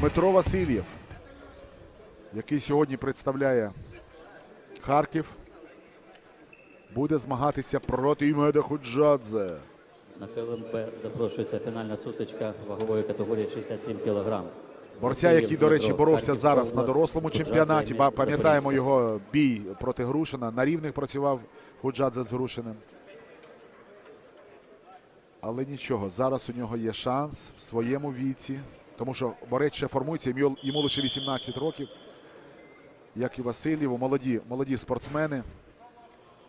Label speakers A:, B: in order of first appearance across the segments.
A: Дмитро Васильєв, який сьогодні представляє Харків, буде змагатися проти Імеда Худжадзе.
B: На КЛМП запрошується фінальна сутичка вагової категорії 67 кг.
A: Борця, який, до речі, боровся зараз на дорослому чемпіонаті. Пам'ятаємо його бій проти Грушина. На рівних працював Худжадзе з Грушиним. Але нічого, зараз у нього є шанс в своєму віці, тому що борець ще формується, йому, лише 18 років, як і Васильєву. Молоді, молоді спортсмени.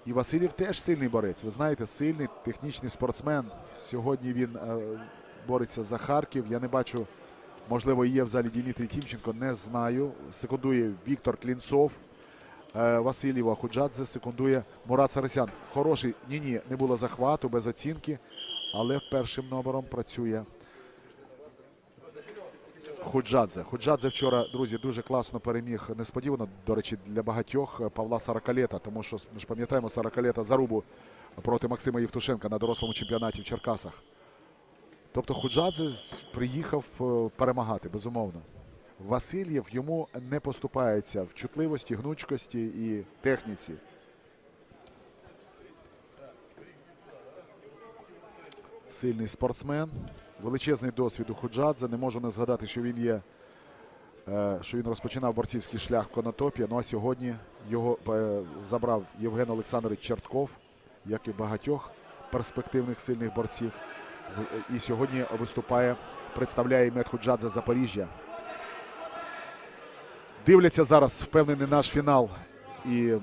A: І Васильєв теж сильний борець. Ви знаєте, сильний технічний спортсмен. Сьогодні він е, бореться за Харків. Я не бачу, можливо, є в залі Дмитрій Тімченко, не знаю. Секундує Віктор Клінцов. Е, Васильєва Худжадзе секундує Мурат Сарасян. Хороший. Ні, ні, не було захвату, без оцінки. Але першим номером працює Худжадзе. Худжадзе вчора, друзі, дуже класно переміг. Несподівано, до речі, для багатьох Павла Саракалета, тому що ми ж пам'ятаємо Саракалета зарубу проти Максима Євтушенка на дорослому чемпіонаті в Черкасах. Тобто Худжадзе приїхав е, перемагати, безумовно. Васильєв йому не поступається в чутливості, гнучкості і техніці. Сильний спортсмен, величезний досвід у Худжадзе. Не можу не згадати, що він є, е, що він розпочинав борцівський шлях в Конотопі. Ну а сьогодні його е, забрав Євген Олександрович Чертков, як і багатьох перспективних сильних борців. І сьогодні виступає, представляє Мед Худжадзе Запоріжжя. Дивляться зараз, впевнений, наш фінал. І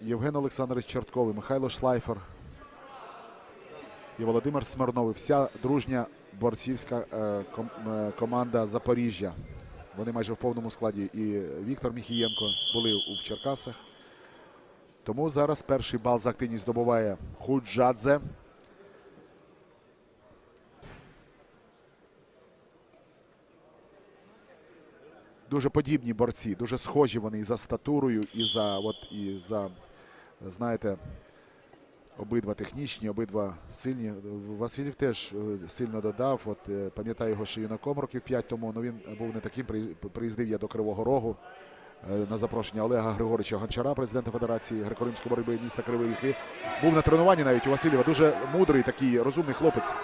A: Євген Олександрович Чертков, і Михайло Шлайфер, і Володимир Смирнов, і вся дружня борцівська е, е, команда Запоріжжя. Вони майже в повному складі. І Віктор Міхієнко були у- Черкасах. Тому зараз перший бал за активність здобуває Худжадзе. Дуже подібні борці, дуже схожі вони і за статурою, і за, от, і за знаєте, Обидва технічні, обидва сильні. Васильєв теж е, сильно додав. От е, пам'ятаю його ще юнаком років 5 тому. Ну він був не таким. Приїздив я до Кривого Рогу е, на запрошення Олега Григоровича Гончара, президента Федерації греко-римської боротьби міста Кривий Ріг. Був на тренуванні навіть у Васильєва. Дуже мудрий, такий розумний хлопець.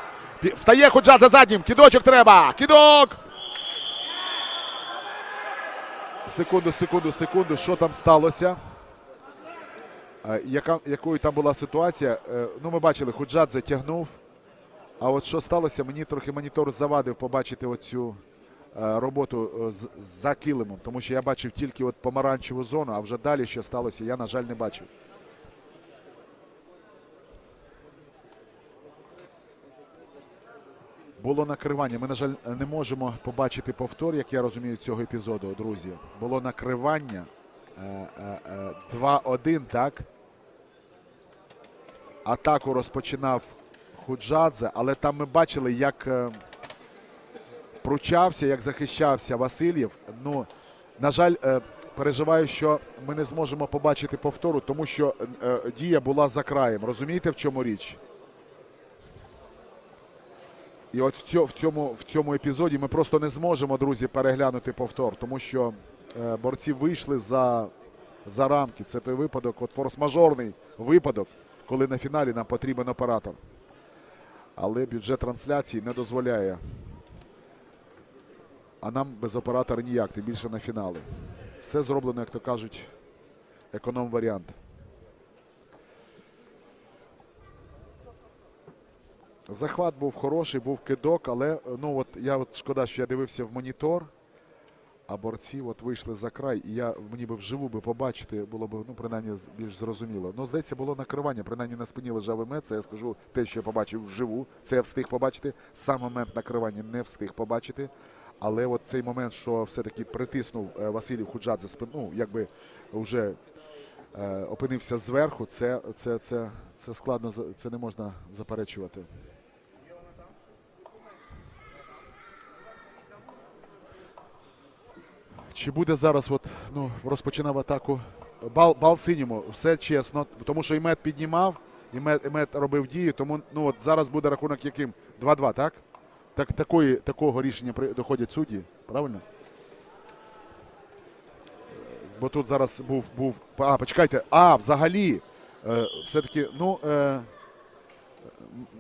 A: Встає Худжат за заднім. Кідочок треба. Кідок. Секунду, секунду, секунду. Що там сталося? Яка, якою там була ситуація? Е, Ну, ми бачили, Худжадзе тягнув. А от що сталося, мені трохи монітор завадив побачити оцю е, роботу е, з- за килимом, тому що я бачив тільки от помаранчеву зону, а вже далі що сталося, я, на жаль, не бачив. Було накривання. Ми, на жаль, не можемо побачити повтор, як я розумію, цього епізоду, друзі. Було накривання. Е, е, е, 2-1, так? Атаку розпочинав Худжадзе, але там ми бачили, як е, пручався, як захищався Васильєв. Ну, на жаль, е, переживаю, що ми не зможемо побачити повтору, тому що е, дія була за краєм. Розумієте, в чому річ? І от в цьому, в цьому, епізоді ми просто не зможемо, друзі, переглянути повтор, тому що борці вийшли за, за рамки. Це той випадок, от форс-мажорний випадок, коли на фіналі нам потрібен оператор. Але бюджет трансляції не дозволяє. А нам без оператора ніяк, тим більше на фінали. Все зроблено, як то кажуть, економ-варіант. Захват був хороший, був кидок, але ну от я от шкода, що я дивився в монітор, а борці от вийшли за край, і я мені би вживу би побачити, було б ну принаймні більш зрозуміло. Ну, здається, було накривання. Принаймні на спині лежав імет. Це я скажу те, що я побачив вживу. Це я встиг побачити. Сам момент накривання не встиг побачити. Але от цей момент, що все-таки притиснув е, Василій Худжадзе спину, ну, якби вже е, опинився зверху, це, це, це, це складно, це не можна заперечувати. Чи буде зараз от, ну, розпочинав атаку бал, бал синьому? Все чесно, тому що Імет піднімав, Імет, Імет робив дію, тому ну, от зараз буде рахунок яким? 2-2, так? Так, такої, такого рішення доходять судді, правильно? Бо тут зараз був. був а, почекайте. А, взагалі, е, все-таки, ну. Е,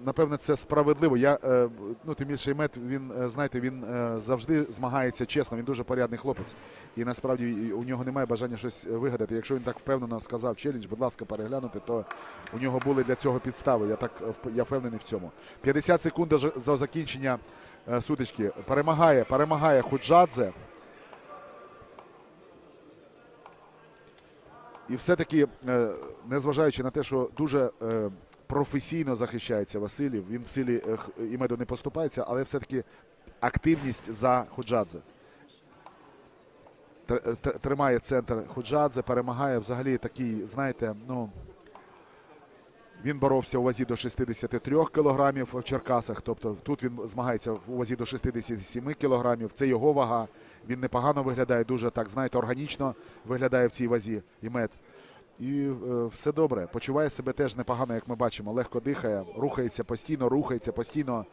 A: Напевне, це справедливо. Я е, ну тим більше Мет, він е, знаєте, він е, завжди змагається чесно. Він дуже порядний хлопець, і насправді у нього немає бажання щось вигадати. Якщо він так впевнено сказав челендж, будь ласка, переглянути, то у нього були для цього підстави. Я так я впевнений в цьому. 50 секунд до, закінчення сутички. Перемагає, перемагає Худжадзе. І все-таки, незважаючи на те, що дуже професійно захищається Василів, він в силі е, х- Імеду не поступається, але все-таки активність за Худжадзе. Тр- тр- Тримає центр Худжадзе, перемагає взагалі такий, знаєте, ну. Він боровся у вазі до 63 кілограмів в Черкасах. Тобто тут він змагається в вазі до 67 кілограмів. Це його вага. Він непогано виглядає, дуже так, знаєте, органічно виглядає в цій вазі Імет. І е, все добре. Почуває себе теж непогано, як ми бачимо. Легко дихає, рухається постійно, рухається постійно,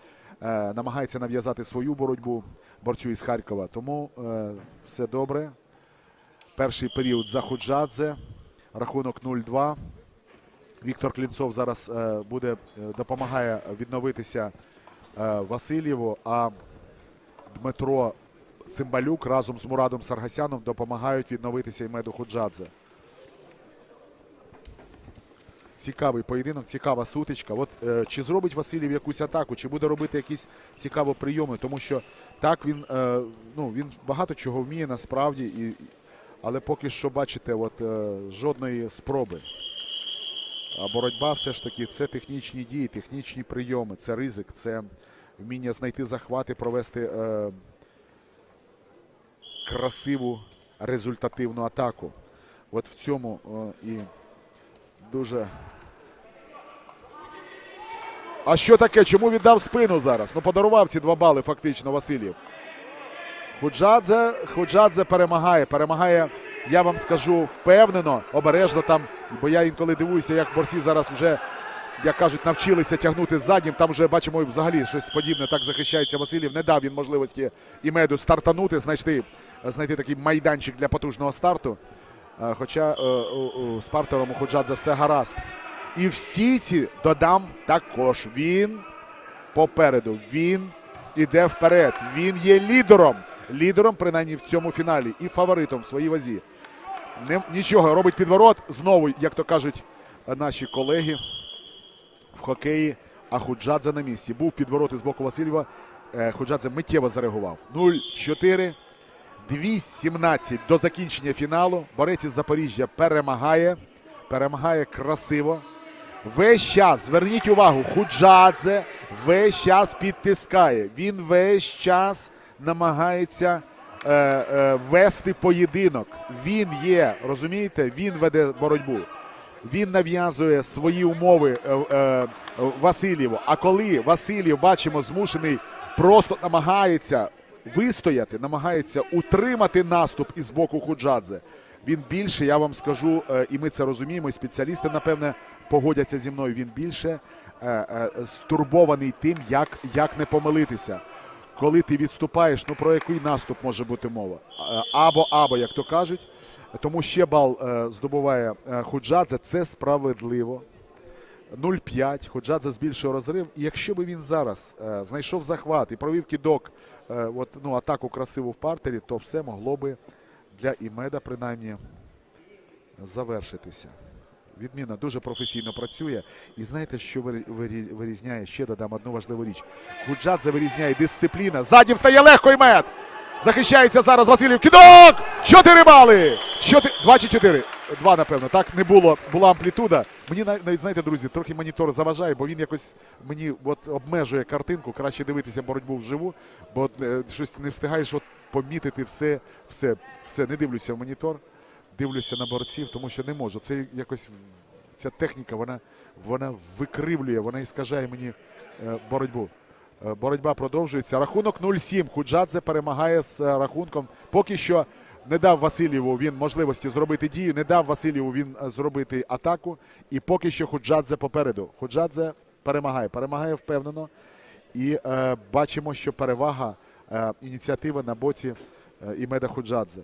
A: е, намагається нав'язати свою боротьбу борцю із Харкова. Тому е, все добре. Перший період за Худжадзе. Рахунок 0-2. Віктор Клінцов зараз буде допомагає відновитися Васильєву, а Дмитро Цимбалюк разом з Мурадом Саргасяном допомагають відновитися Імеду Худжадзе. Цікавий поєдинок, цікава сутичка. От е, чи зробить Васильєв якусь атаку, чи буде робити якісь цікаві прийоми, тому що так він, е, ну, він багато чого вміє насправді, і, але поки що бачите, от, е, жодної спроби. А боротьба все ж таки це технічні дії, технічні прийоми, це ризик, це вміння знайти захвати, провести е, красиву результативну атаку. От в цьому е, і дуже. А що таке? Чому віддав спину зараз? Ну, подарував ці два бали фактично Васильєв. Худжадзе, Худжадзе перемагає. Перемагає, я вам скажу, впевнено, обережно там, бо я інколи дивуюся, як борці зараз вже, як кажуть, навчилися тягнути заднім. Там вже бачимо взагалі щось подібне. Так захищається Васильєв. Не дав він можливості Імеду стартанути, знайти, знайти такий майданчик для потужного старту. Е, Хоча е, з партером у Худжадзе все гаразд. І в стійці додам також. Він попереду. Він іде вперед. Він є лідером. Лідером, принаймні, в цьому фіналі, і фаворитом в своїй вазі. Не, нічого робить підворот. Знову, як то кажуть наші колеги в хокеї. А Худжадзе на місці. Був підворот із боку Васильєва. Е, Худжадзе миттєво зареагував. 0-4. 2-17 до закінчення фіналу. Борець із Запоріжжя перемагає. Перемагає красиво. Весь час, зверніть увагу, Худжадзе весь час підтискає. Він весь час намагається е, е, вести поєдинок. Він є, розумієте, він веде боротьбу. Він нав'язує свої умови е, е, Васильєву. А коли Васильєв, бачимо, змушений просто намагається вистояти, намагається утримати наступ із боку Худжадзе. Він більше, я вам скажу, е, і ми це розуміємо, і спеціалісти, напевне, погодяться зі мною. Він більше е, е, стурбований тим, як, як не помилитися. Коли ти відступаєш, ну про який наступ може бути мова? Або, або, як то кажуть. Тому ще бал здобуває Худжадзе. Це справедливо. 0-5. Ходжадзе збільшує розрив. І якщо би він зараз знайшов захват і провів кідок, от, ну, атаку красиву в партері, то все могло би для Імеда принаймні завершитися. Відмінно, дуже професійно працює. І знаєте, що вирі- вирі- вирізняє? Ще додам одну важливу річ. Худжадзе вирізняє дисципліна. Заднім встає легко Імед. Захищається зараз Васильєв. Кідок! Чотири бали! Чотири... Два напевно. Так не було. Була амплітуда. Мені навіть, знаєте, друзі, трохи монітор заважає, бо він якось мені от обмежує картинку. Краще дивитися боротьбу вживу, бо е, щось не встигаєш от помітити все, все, все. Не дивлюся в монітор, дивлюся на борців, тому що не можу. Це якось ця техніка, вона, вона викривлює, вона іскажає мені е, боротьбу. Е, Боротьба продовжується. Рахунок 0-7. Худжадзе перемагає з рахунком. Поки що не дав Васильєву він можливості зробити дію, не дав Васильєву він е, зробити атаку. І поки що Худжадзе попереду. Худжадзе перемагає. Перемагає впевнено. І е, бачимо, що перевага е, ініціативи на боці е, Імеда Худжадзе.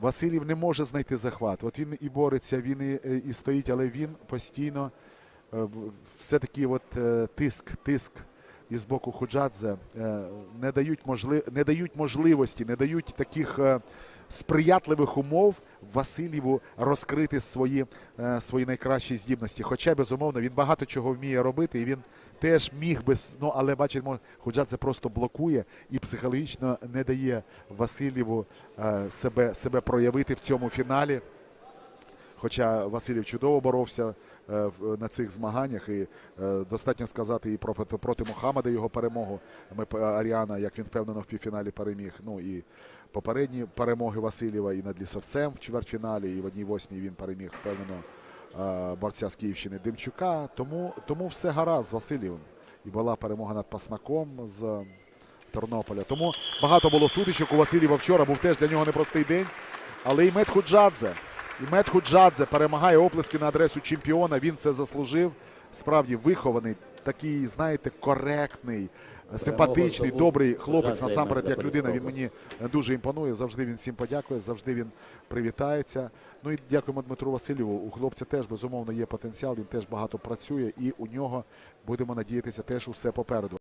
A: Васильєв не може знайти захват. От він і бореться, він і, е, і стоїть, але він постійно е, все-таки от, е, тиск, тиск із боку Худжадзе е, не дають, можли... не дають можливості, не дають таких е, сприятливих умов Васильєву розкрити свої, е, свої найкращі здібності. Хоча, безумовно, він багато чого вміє робити, і він теж міг би, ну але бачимо, Худжадзе просто блокує і психологічно не дає Васильєву себе, себе проявити в цьому фіналі. Хоча Васильєв чудово боровся е, на цих змаганнях, і е, достатньо сказати і про проти, Мухаммада його перемогу. Ми Аріана, як він впевнено в півфіналі переміг. Ну і попередні перемоги Васильєва і над Лісовцем в чвертьфіналі, і в одній восьмій він переміг впевнено е, борця з Київщини Демчука. Тому, тому все гаразд з Васильєвим. І була перемога над Паснаком з Тернополя. Тому багато було сутичок. У Васильєва вчора був теж для нього непростий день. Але і Мет І Мет Худжадзе перемагає оплески на адресу чемпіона. Він це заслужив. Справді вихований, такий, знаєте, коректний, симпатичний, добрий хлопець. Насамперед, як людина, він мені дуже імпонує. Завжди він всім подякує, завжди він привітається. Ну і дякуємо Дмитру Васильєву. У хлопця теж безумовно є потенціал. Він теж багато працює, і у нього будемо надіятися теж усе попереду.